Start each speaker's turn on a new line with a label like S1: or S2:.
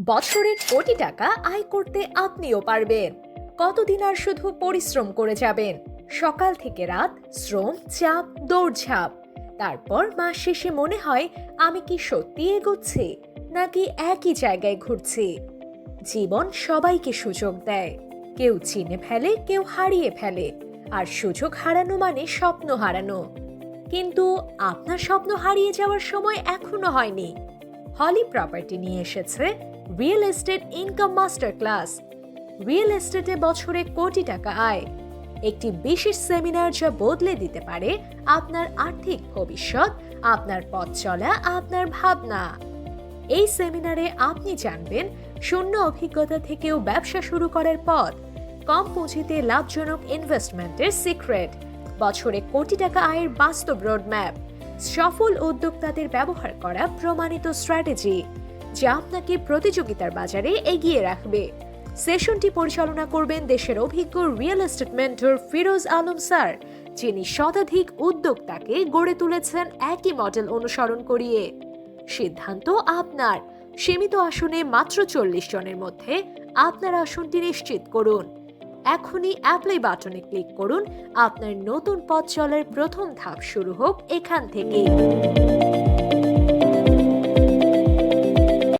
S1: বছরে কোটি টাকা আয় করতে আপনিও পারবেন। কতদিন আর শুধু পরিশ্রম করে যাবেন? সকাল থেকে রাত, শ্রম, চাপ, দৌড়ঝাঁপ। তারপর মাস শেষে মনে হয় আমি কি সত্যি এগোচ্ছি, নাকি একই জায়গায় ঘুরছি? জীবন সবাইকে সুযোগ দেয়। কেউ চিনে ফেলে, কেউ হারিয়ে ফেলে। আর সুযোগ হারানো মানে স্বপ্ন হারানো। কিন্তু আপনার স্বপ্ন হারিয়ে যাওয়ার সময় এখনও হয়নি। হলি প্রপার্টি নিয়ে এসেছে real estate income master class real এস্টেটে বছরে কোটি টাকা আয়। একটি বিশেষ সেমিনার যা বদলে দিতে পারে আপনার আর্থিক ভবিষ্যৎ, আপনার পথ চলা, আপনার ভাবনা। এই সেমিনারে আপনি জানবেন শূন্য অভিজ্ঞতা থেকেও ব্যবসা শুরু করার পথ, কম পুঁজিতে লাভজনক ইনভেস্টমেন্টের সিক্রেট বছরে কোটি টাকা আয়ের বাস্তব রোডম্যাপ সফল উদ্যোক্তাদের ব্যবহার করা প্রমাণিত স্ট্র্যাটেজি যা আপনাকে প্রতিযোগিতার বাজারে এগিয়ে রাখবে। সেশনটি পরিচালনা করবেন দেশের অভিজ্ঞ real estate mentor Firoz Alam sir, যিনি শতাধিক উদ্যোক্তাকে গড়ে তুলেছেন একই মডেল অনুসরণ করিয়ে। সিদ্ধান্ত আপনার। সীমিত আসনে মাত্র চল্লিশ জনের মধ্যে আপনার আসনটি নিশ্চিত করুন। এখনই অ্যাপ্লাই বাটনে ক্লিক করুন। আপনার নতুন পথ চলার প্রথম ধাপ শুরু হোক এখান থেকেই।